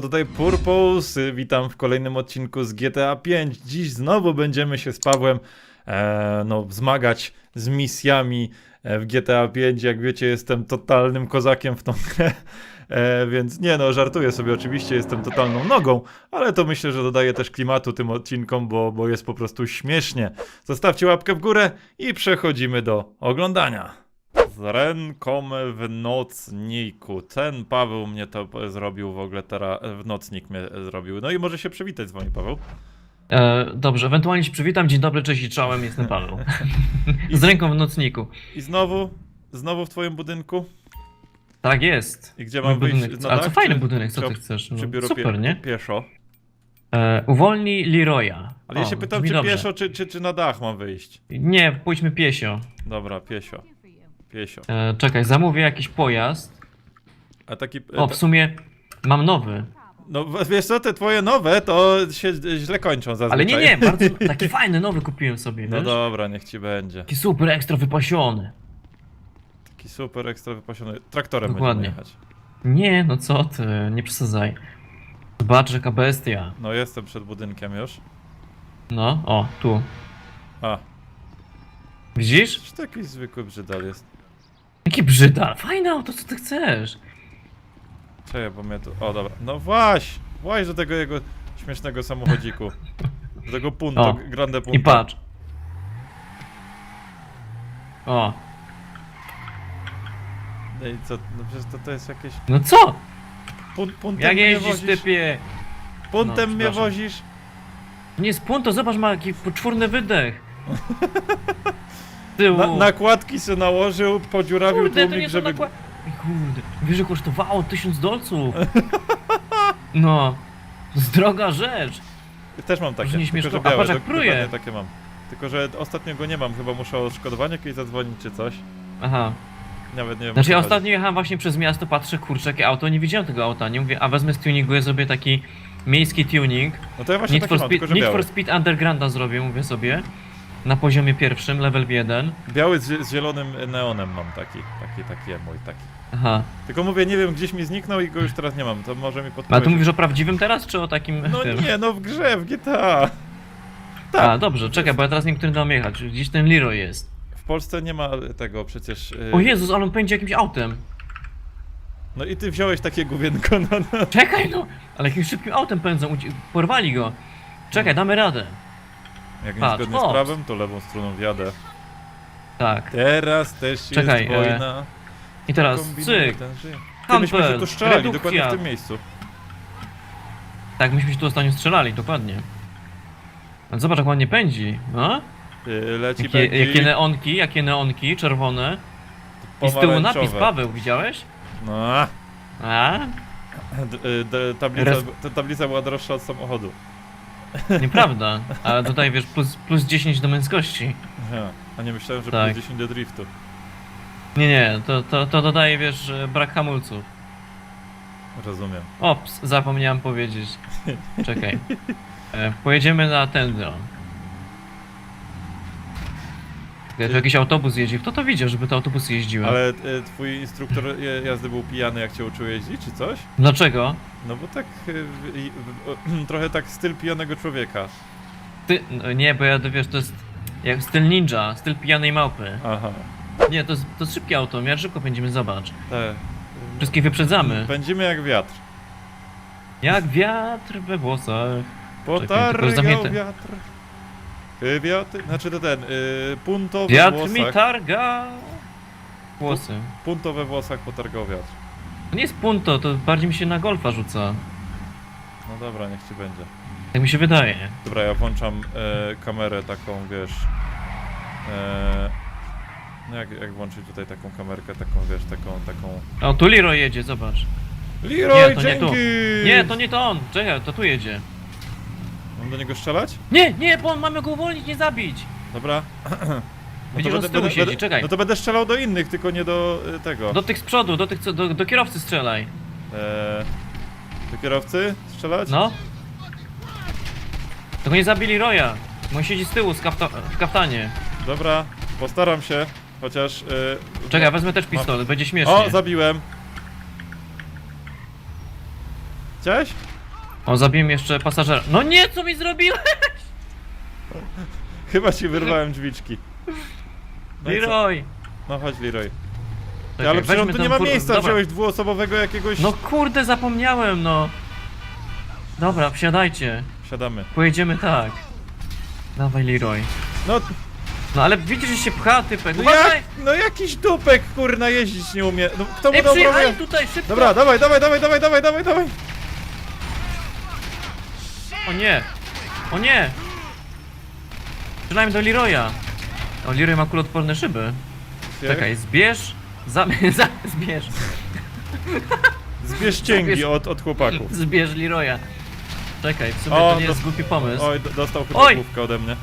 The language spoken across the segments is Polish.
tutaj Purpose. Witam w kolejnym odcinku z GTA 5. Dziś znowu będziemy się z Pawłem e, no, zmagać z misjami e, w GTA 5. Jak wiecie, jestem totalnym kozakiem w tą grę. E, więc nie no, żartuję sobie oczywiście, jestem totalną nogą, ale to myślę, że dodaje też klimatu tym odcinkom, bo, bo jest po prostu śmiesznie. Zostawcie łapkę w górę i przechodzimy do oglądania. Z ręką w nocniku. Ten Paweł mnie to zrobił w ogóle teraz, w nocnik mnie zrobił. No i może się przywitać z wami, Paweł. E, dobrze, ewentualnie się przywitam. Dzień dobry, cześć i czołem, jestem Paweł. Z ręką w nocniku. I znowu, znowu w twoim budynku. Tak jest. I gdzie Mój mam wyjść? budynek. Na Ale co fajny czy- budynek, co ty chcesz? No, super, pie, nie? pieszo? E, uwolnij Leroya. Ale ja O, się pytam, czy dobrze. pieszo, czy, czy, czy na dach mam wyjść. Nie, pójdźmy piesio. Dobra, piesio. Piesio. E, czekaj, zamówię jakiś pojazd. A taki... O, w sumie mam nowy. No w- wiesz co, te twoje nowe to się źle kończą zazwyczaj. Ale nie, nie, bardzo, taki fajny nowy kupiłem sobie, No wiesz? dobra, niech ci będzie. Taki super ekstra wypasiony. Taki super ekstra wypasiony. Traktorem Dokładnie. będziemy jechać. Nie, no co ty, nie przesadzaj. Zobacz, jaka bestia. No jestem przed budynkiem już. No, o, tu. A, Widzisz? czy taki zwykły brzydal jest? Jaki brzydal. Fajne auto, co ty chcesz? Czekaj, bo mnie tu... O, dobra. No właś! Właś do tego jego śmiesznego samochodziku. Do tego punto, O, grande punto. I patrz. O, Ej, co? No przecież to, to jest jakieś... no co? Pun, puntem Jak mnie jeździsz, wozisz? typie? Puntem No, mnie przepraszam. wozisz? Nie jest punt, to zobacz, ma jaki poczwórny wydech. Tyłu. Na, nakładki se nałożył, podziurawił Kurde, to tłumik, nie są żeby... nakład... Ej, Kurde, wiesz, że kosztowało tysiąc dolców. No, to jest droga rzecz. Też mam takie, Może nie tylko że a białe, patrz, jak dok- pruje. dokładnie takie mam. Tylko, że ostatnio go nie mam, chyba muszę o odszkodowanie jakieś zadzwonić czy coś. Aha. Nawet nie wiem. o Znaczy co ja chodzi. ostatnio jechałem właśnie przez miasto, patrzę, kurczę, jakie auto, nie widziałem tego auta, nie mówię, a wezmę stuninguję sobie taki miejski tuning. No to ja właśnie Need taki for, mam, speed, tylko że Need for Speed Undergrounda zrobię, mówię sobie. Na poziomie pierwszym, level 1. Biały z, z zielonym neonem mam taki, taki, taki mój, taki. Aha. Tylko mówię, nie wiem, gdzieś mi zniknął i go już teraz nie mam, to może mi A podpowiedź. tu mówisz o prawdziwym teraz, czy o takim No tym? nie, no w grze, w GTA. tak. A, dobrze, czekaj, bo ja teraz niektóry mam jechać. Gdzieś ten Leroy jest. W Polsce nie ma tego przecież... Yy... O Jezus, ale on pędzi jakimś autem. No i ty wziąłeś takie główienko, no, no. Czekaj no! Ale jakimś szybkim autem pędzą, uci- porwali go. Czekaj, damy radę. Jak Patrz, niezgodnie z o. prawem, to lewą stroną wjadę. Tak. Teraz też Czekaj, jest e, wojna. I teraz, cyk. ten żyje. Ty myśmy się tu strzelali, dokładnie w tym miejscu. Tak, myśmy się tu ostatnio strzelali, dokładnie. Ale zobacz, jak ładnie pędzi. No? Yy, Leci Jakie, będzie jakie neonki, jakie neonki, czerwone. I z tyłu napis pomarańczowe. Paweł, widziałeś? No, a, A? d- y, d- tablica, Res- ta tablica była droższa od samochodu. Nieprawda. Ale tutaj wiesz, plus, plus 10 do męskości. Aha, a nie myślałem, że Tak. plus 10 do driftu. Nie, nie, to, to, to dodaje, wiesz, brak hamulców. Rozumiem. Ops, zapomniałem powiedzieć. Czekaj. E, pojedziemy na tędy. Tu jakiś autobus jedzie. Kto to widział, żeby to autobusy jeździły? Ale y, twój instruktor je- jazdy był pijany, jak cię uczył jeździć, czy coś? Dlaczego? No bo tak, y, w- i- w- trochę tak styl pijanego człowieka. Ty, no nie, bo ja, wiesz, to jest jak styl ninja, styl pijanej małpy. Aha, Nie, to jest, to jest szybkie auto, miar szybko pędzimy, zobacz. te. Wszystkich wyprzedzamy. Będziemy jak wiatr. Jak wiatr we włosach. tylko Potargał zamknięte. wiatr. Y, Wiatr, znaczy to ten, y, punto we Wiatr mi włosach. targa włosy. Punto we włosach potargał wiatr. To nie jest punto, to bardziej mi się na golfa rzuca. No dobra, niech ci będzie. Tak mi się wydaje. Dobra, ja włączam e, kamerę taką, wiesz. E, no jak, jak włączyć tutaj taką kamerkę, taką, wiesz, taką, taką. O, tu Leroy jedzie, zobacz. Leroy Nie, to nie tu. Jenkins! Nie, to nie to on. Czekaj, to tu jedzie. Mam do niego strzelać? Nie, nie, bo mamy go uwolnić, nie zabić. Dobra. No Widzisz, on z tyłu siedzi, czekaj. No to będę strzelał do innych, tylko nie do e, tego. Do tych z przodu, do tych, co, do, do kierowcy strzelaj. E, do kierowcy strzelać? No. Tylko nie zabili Roya. Bo on siedzi z tyłu z kafta w kaftanie. Dobra, postaram się, chociaż. E, Czekaj, wezmę też pistolet, będzie śmiesznie. O, zabiłem. Chciałeś? O, zabiłem jeszcze pasażera. No nie, co mi zrobiłeś? Chyba ci wyrwałem drzwiczki. No, i co? Leroy! no chodź Leroy. Czekaj, ale przecież weźmy tu nie ma miejsca, Dobra. wziąłeś dwuosobowego jakiegoś... No kurde, zapomniałem, no. Dobra, wsiadajcie. Siadamy. Pojedziemy tak. Dawaj, Leroy. No, No ale widzisz, że się pcha, typek. no, Uważaj! jak, no jakiś dupek, kurna, jeździć nie umie. No, kto mu Ej, dał przyjechali prawo? tutaj, szybko! Dobra, dawaj, dawaj, dawaj, dawaj, dawaj, dawaj, dawaj. O nie! O nie! Strzelałem do Leroya. O, Leroy ma kuloodporne szyby. Czekaj, zbierz... Za... za... Zbierz. Zbierz cięgi Zbierz- od, od chłopaków. Zbierz Leroya. Czekaj, w sumie O, to nie jest głupi pomysł. Oj, do- dostał chyba Oj! główkę ode mnie.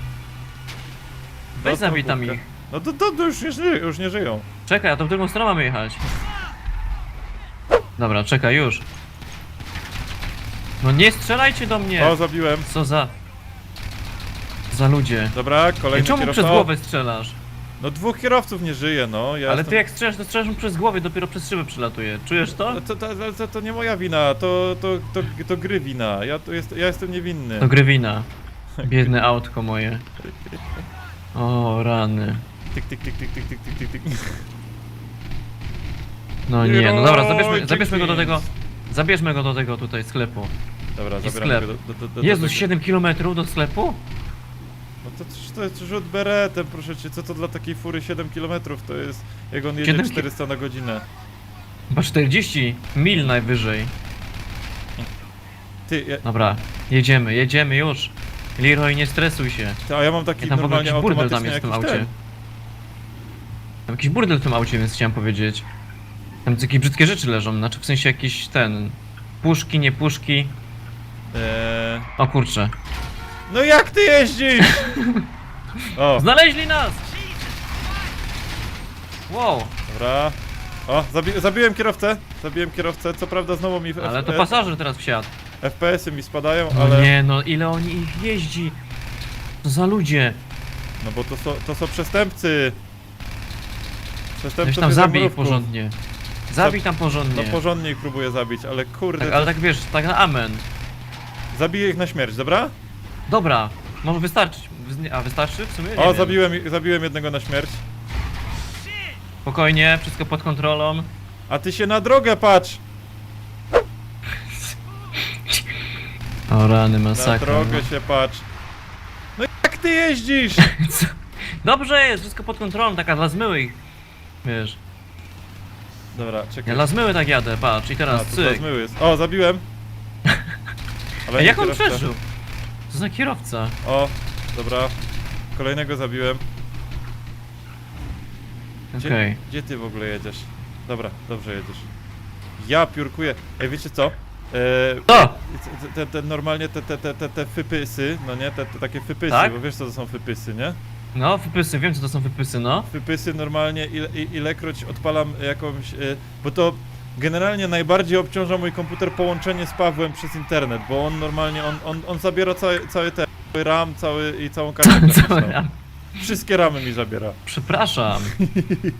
Weź dostał zabij tam główkę. ich. No to, to, to już, nie, ży- już nie żyją. Czekaj, a to w drugą stronę mamy jechać. Dobra, czekaj, już. No nie strzelajcie do mnie! O, zabiłem. Co za... Za ludzie. Dobra, Ej, kolejny czemu kierowca. przez głowę strzelasz? No dwóch kierowców nie żyje, no. Ja Ale jestem... ty jak strzelasz, to strzelasz mu przez głowę, dopiero przez szybę przylatuje. Czujesz to? No To, to, to, to, to nie moja wina, to, to, to, to gry wina. Ja, jest, ja jestem niewinny. To grywina. Biedne autko moje. O, rany. Tyk, tyk, tyk, tyk, tyk, tyk, tyk, tyk, tyk. No nie, no dobra, zabierzmy, zabierzmy go do tego... Zabierzmy go do tego tutaj sklepu. Dobra, I zabieramy sklep. go do, do, do, do Jezus, tego. 7 km do sklepu? No to, to, to jest rzut beretem, proszę cię, co to dla takiej fury 7 km to jest, jak on jedzie 7 ki- 400 na godzinę. Chyba 40 mil najwyżej. Ty, ja, Dobra, jedziemy, jedziemy już. Leroy, nie stresuj się. ty, a ja mam taki Ja tam w ogóle normalnie jakiś burdel tam jest w tym jakiś aucie. ten. Tam jakiś burdel w tym aucie, więc chciałem powiedzieć. Tam jakieś brzydkie rzeczy leżą, znaczy w sensie jakiś ten... Puszki, nie puszki. Eee, O kurczę. no jak ty jeździsz? O, Znaleźli nas! Wow, dobra. O, zabi zabiłem kierowcę, zabiłem kierowcę, co prawda znowu mi ale to pasażer teraz wsiadł. FPS-y mi spadają, No ale... nie, no ile oni ich jeździ. To za ludzie. No bo to są, to są przestępcy. Przestępcy tam zabij porządnie. Zabij tam No porządnie. porządnie ich próbuję zabić, ale kurde, Tak, ale tak wiesz, tak na amen. zabiję ich na śmierć, dobra? Dobra, może wystarczyć. A wystarczy w sumie? Nie o, wiem. zabiłem, zabiłem jednego na śmierć. Spokojnie, wszystko pod kontrolą. A ty się na drogę patrz! O rany, Na masakra. drogę się patrz. No jak ty jeździsz? Dobrze jest, wszystko pod kontrolą, taka dla zmyłych. Wiesz, Dobra, ja czekaj. dla zmyły tak jadę, patrz, i A, teraz to cyk. jest. O, zabiłem. Ale A nie jak on kierowcę. przeżył? Co za kierowca? O, dobra. Kolejnego zabiłem. Gdzie, Okej. gdzie ty w ogóle jedziesz? Dobra, dobrze jedziesz. Ja piórkuję. Ej, wiecie co? Eee, To! te, te, te, normalnie te, te, te, te, te fypysy, no nie, te, te takie fypysy, Tak? bo wiesz co to są fypysy, nie? No, wypysy, wiem co to są wypysy, no. Wypysy normalnie ile, ilekroć odpalam jakąś. y, Bo to generalnie najbardziej obciąża mój komputer połączenie z Pawłem przez internet, bo on normalnie on, on, on zabiera cały, cały ten cały RAM, cały i całą kartę graficzną. ram. Wszystkie ramy mi zabiera. Przepraszam.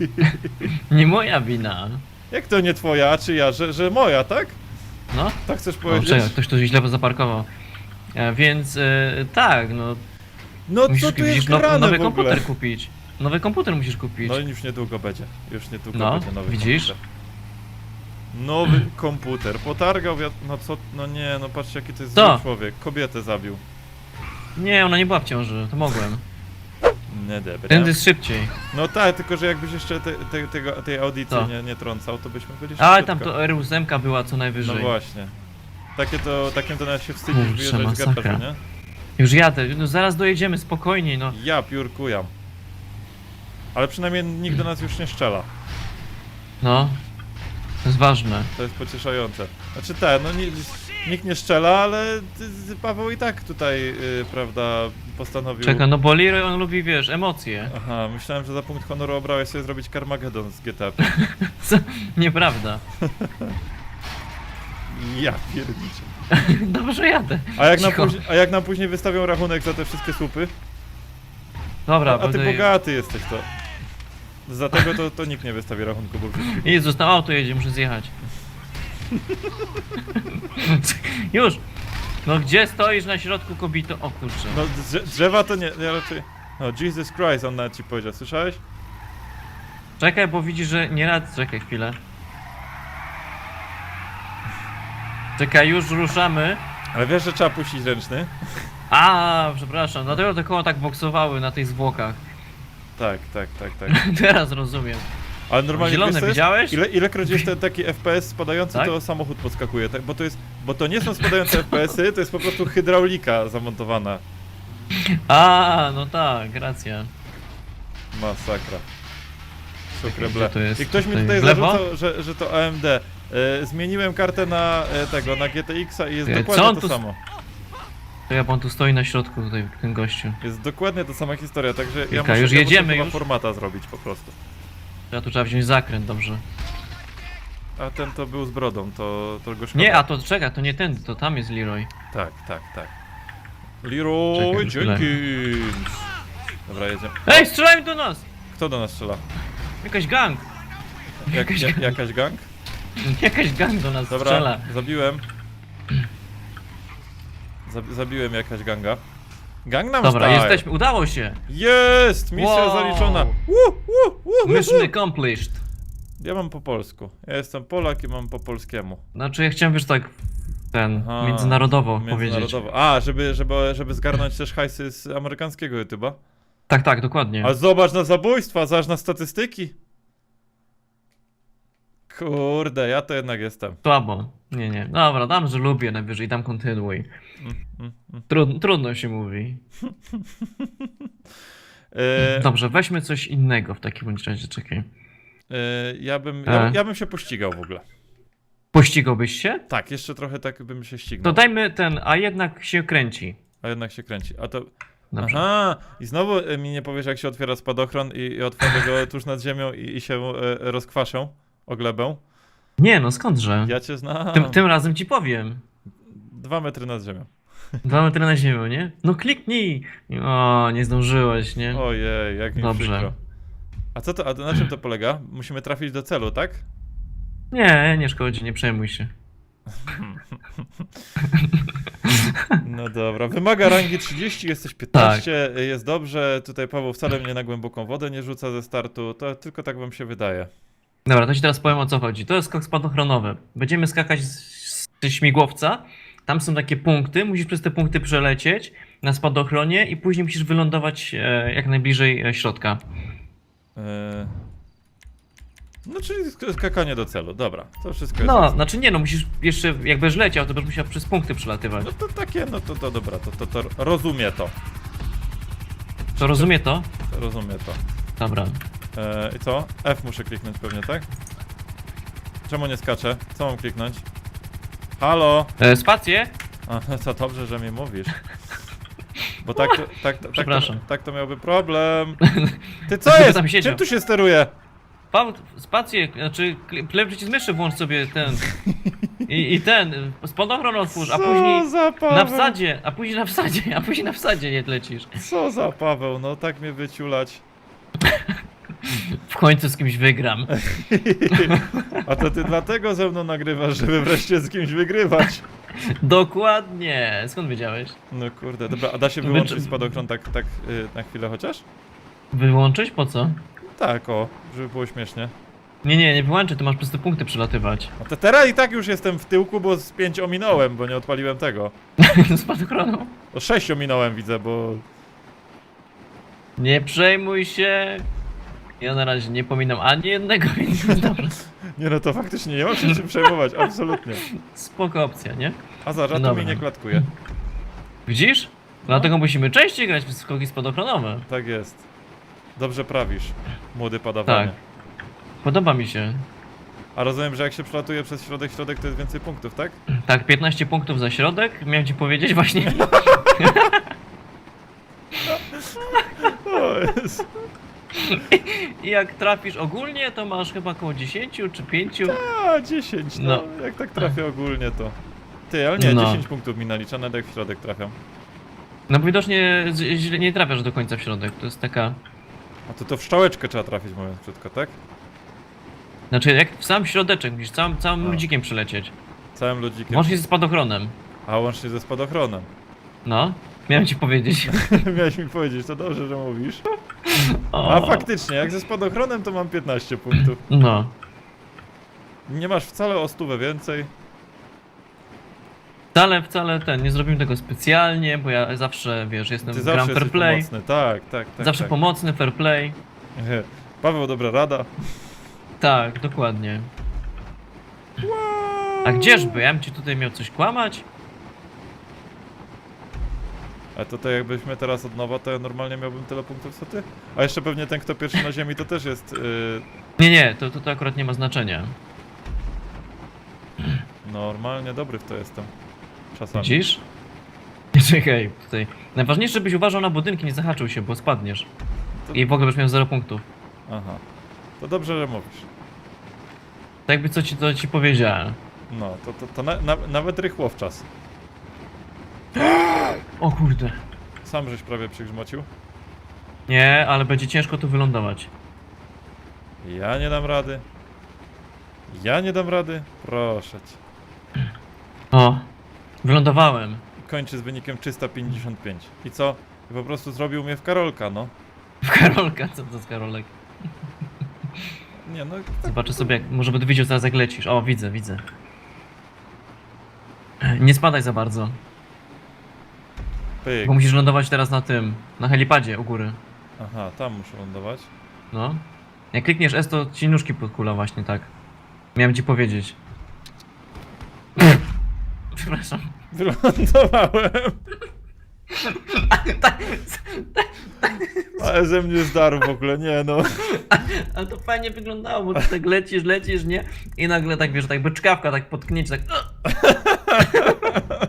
Nie moja wina. Jak to nie twoja, a czy ja, że, że moja, tak? No. Tak chcesz O, powiedzieć? czekaj, ktoś tu źle zaparkował. E, więc e, tak, no. No co musisz tu jest no, grane nowy w ogóle? komputer kupić. Nowy komputer musisz kupić. No i już niedługo będzie. Już niedługo No, będzie nowy widzisz? komputer. Nowy komputer. Potargał wiat... No co? No nie, no patrzcie jaki to jest Co? zły człowiek. Kobietę zabił. Nie, ona nie była w ciąży, to mogłem. Nie dobra. Ten jest szybciej. No tak, tylko że jakbyś jeszcze te, te, tego, tej audycji Co? nie, nie trącał, to byśmy byli Ale szybciutko. tam to R8 była co No najwyżej. właśnie. Takie to, takim to nawet się wstydzisz Kurczę, wyjeżdżać z masakra. garażu, nie? Już jadę, no zaraz dojedziemy spokojniej, no. Ja piórkujam. Ale przynajmniej nikt do nas już nie strzela. No. To jest ważne. To jest pocieszające. Znaczy te, no ni- nikt nie strzela, ale ty- Paweł i tak tutaj, yy, prawda, postanowił... Czekaj, no bo Leroy on lubi, wiesz, emocje. Aha, myślałem, że za punkt honoru obrałeś sobie zrobić Carmageddon z GTA. Co? Nieprawda. Ja pierniczę. Dobrze jadę. A jak, nam Cicho. później, a jak nam później wystawią rachunek za te wszystkie słupy? Dobra, A, a ty będę- bogaty jesteś to. Dlatego to, to nikt nie wystawi rachunku, bo. Jezus, tam auto jedzie, muszę zjechać. Już! No gdzie stoisz na środku kobito? O kurczę. No drze drzewa to nie, ja raczej... No Jesus Christ, on nawet ci powiedział, słyszałeś? Czekaj, bo widzisz, że nie rad. Czekaj chwilę. Czekaj, już ruszamy. Ale wiesz, że trzeba puścić ręczny? A, przepraszam, dlatego te koła tak boksowały na tych zwłokach. Tak, tak, tak, tak. Teraz rozumiem. Ale normalnie Zielone wiesz, co jest? widziałeś? Ile, ilekroć jest ten taki FPS spadający, Tak? to samochód podskakuje, tak? Bo to jest, bo to nie są spadające FPS-y, to jest po prostu hydraulika zamontowana. A, no tak, racja. Masakra. Czekaj, gdzie to jest? I ktoś mi Tutaj tutaj w lewo? zarzucał, że, że to AMD. E, zmieniłem kartę na e, tego, na GTX-a i jest Ty, co dokładnie to tu samo. To ja, bo on tu stoi na środku, tutaj, ten gościu. Jest dokładnie ta sama historia, także ja Kilka, muszę, już ja jedziemy muszę chyba już? formata zrobić po prostu. Ja tu trzeba wziąć zakręt, dobrze. A ten to był z brodą, to, to go szkoda. Nie, a to czekaj, to nie ten, to tam jest Leroy. Tak, tak, tak. Leroy Czekaj, już tyle. Jenkins. Dobra, jedziemy. Ej, strzelają do nas! Kto do nas strzela? Jakaś gang! Jak, Jakaś ja, gang. jakaś gang? Jakaś gang do nas Dobra, strzela. zabiłem. Zab zabiłem jakaś ganga. Gangnam Dobra, Style. jesteśmy, udało się! Jest! Misja Wow. zaliczona. Woo, woo, woo, woo, Mission woo. accomplished. Ja mam po polsku. Ja jestem Polak i mam po polskiemu. Znaczy, ja chciałem, wiesz, tak, ten, Aha, międzynarodowo powiedzieć. Międzynarodowo. A, żeby, żeby, żeby zgarnąć też hajsy z amerykańskiego YouTube'a. Tak, tak, dokładnie. A zobacz na zabójstwa, zobacz na statystyki. Kurde, ja to jednak jestem. Słabo. Nie, nie. Dobra, dam, że lubię najwyżej, dam kontynuuj. Trud, trudno się mówi. E, Dobrze, weźmy coś innego w takim bądź razie, czekaj. e, ja, bym, ja, E. ja bym się pościgał w ogóle. Pościgałbyś się? Tak, jeszcze trochę tak bym się To ścignął. dajmy ten, a jednak się kręci. A jednak się kręci. A to. Dobrze. Aha! I znowu e, mi nie powiesz, jak się otwiera spadochron i, i otworzę go tuż nad ziemią i, i się e, rozkwaszę o glebę. Nie, no skądże? Ja cię znam. Tym, tym razem ci powiem. Dwa metry nad ziemią. Dwa metry na ziemię, nie? No kliknij! O, nie zdążyłeś, nie? Ojej, jak mi Dobrze. przykro. A co to, a na czym to polega? Musimy trafić do celu, tak? Nie, nie szkodzi, nie przejmuj się. No dobra, wymaga rangi 30, jesteś 15, jest dobrze. Tutaj Paweł wcale mnie na głęboką wodę nie rzuca ze startu, to tylko tak wam się wydaje. Dobra, to ci teraz powiem o co chodzi. To jest skok spadochronowy. Będziemy skakać z, z śmigłowca. Tam są takie punkty, musisz przez te punkty przelecieć na spadochronie i później musisz wylądować e, jak najbliżej e, środka. E, No czyli sk- skakanie do celu, dobra, to wszystko jest No, jasne. znaczy nie no, musisz jeszcze, jak będziesz leciał, to będziesz musiał przez punkty przelatywać. No to takie, no to, to dobra, to, to, to rozumie to, To rozumie to? to rozumie to. Dobra. E, I co? F muszę kliknąć pewnie, tak? Czemu nie skaczę? Co mam kliknąć? Halo? E, spację? A, to dobrze, że mi mówisz. Bo tak to, tak, tak, to, Przepraszam. tak to miałby problem. Ty co jest? tam siedział. Czym tu się steruje? Paweł, spację, znaczy klep przycisk myszy włącz sobie ten. I, i ten, spadochron otwórz, a Co później za Paweł? na wsadzie, a później na wsadzie, a później na wsadzie nie lecisz. Co za Paweł, no tak mnie wyciulać. W końcu z kimś wygram. A to ty dlatego ze mną nagrywasz, żeby wreszcie z kimś wygrywać. Dokładnie. Skąd wiedziałeś? No kurde, dobra, a da się wyłączyć spadochron tak, tak y, na chwilę chociaż? Wyłączyć? Po co? Tak, o, żeby było śmiesznie. Nie, nie, nie wyłączę, to masz przez te punkty przelatywać. A to teraz i tak już jestem w tyłku, bo z 5 ominąłem, bo nie odpaliłem tego. Spadochronu. O 6 ominąłem widzę, bo... Nie przejmuj się. Ja na razie nie pominam ani jednego, więc. Nie no, to faktycznie nie ma się czym przejmować, absolutnie. Spoko opcja, nie? A za to Dobra. mi nie klatkuje. Widzisz? Dlatego musimy częściej grać w skoki spadochronowe. Tak jest. Dobrze prawisz, młody padawanie. Tak. Podoba mi się. A rozumiem, że jak się przelatuje przez środek, środek to jest więcej punktów, tak? Tak, 15 punktów za środek. Miałem ci powiedzieć właśnie. O, jest. I jak trafisz ogólnie, to masz chyba około 10 czy 5. A, 10, no. No. Jak tak trafię ogólnie to... Ty, ale nie, No. 10 punktów mi nalicza, nawet jak w środek trafiam. No bo widocznie z- źle nie trafiasz do końca w środek. To jest taka. A to to w szczałeczkę trzeba trafić, mówiąc krótko, tak? Znaczy, jak w sam środeczek musisz całym, całym A. ludzikiem przylecieć. Całym ludzikiem. Łącznie ze spadochronem. A łącznie ze spadochronem. No, miałem ci powiedzieć. Miałeś mi powiedzieć, to dobrze, że mówisz. A faktycznie, jak ze spadochronem to mam 15 punktów. No. Nie masz wcale o stówę więcej. Wcale, wcale ten, nie zrobimy tego specjalnie, bo ja zawsze, wiesz, jestem Ty gram zawsze fair jesteś play. pomocny. Tak, tak, tak. zawsze tak. pomocny, fair play. Paweł, dobra rada. Tak, dokładnie. A gdzieżby? Ja bym ci tutaj miał coś kłamać? A to tak jakbyśmy teraz od nowa, to ja normalnie miałbym tyle punktów co ty? A jeszcze pewnie ten, kto pierwszy na ziemi, to też jest... Yy, Nie, nie, to, to, to akurat nie ma znaczenia. normalnie dobry w to jestem. Czasami. Widzisz? Czekaj, tutaj. Najważniejsze, żebyś uważał na budynki, nie zahaczył się, bo spadniesz. To- I w ogóle byś miał 0 punktów. Aha. To dobrze, że mówisz. Tak jakby co ci, to ci powiedziałem. No, to, to, to na, na, nawet rychło w czas. O kurde. Sam żeś prawie przygrzmocił. Nie, ale będzie ciężko tu wylądować. Ja nie dam rady. Ja nie dam rady. Proszę cię. O, wylądowałem. Kończy z wynikiem 355. I co? I po prostu zrobił mnie w Karolka, no. W Karolka, co to z Karolek? Nie, no. Zobaczę sobie, jak, może będę widział zaraz jak lecisz. O, widzę, widzę. Nie spadaj za bardzo, Pyk. bo musisz lądować teraz na tym, na helipadzie u góry. Aha, tam muszę lądować. No. Jak klikniesz S, to ci nóżki podkula właśnie tak. Miałem ci powiedzieć. Przepraszam. Wylądowałem. Ale ze mnie zdarł w ogóle, nie no. Ale to fajnie wyglądało, bo ty tak lecisz, lecisz, nie? I nagle tak, wiesz, tak byczkawka, tak potknięcie, tak...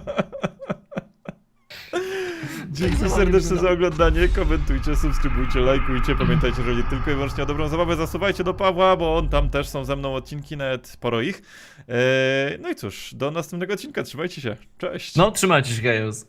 Dzięki serdeczne wygląda. za oglądanie. Komentujcie, subskrybujcie, lajkujcie. Pamiętajcie, że nie tylko i wyłącznie o dobrą zabawę. Zasuwajcie do Pawła, bo on tam też są ze mną odcinki, nawet sporo ich. Eee, no i cóż, do następnego odcinka. Trzymajcie się. Cześć. No, trzymajcie się, Gajos.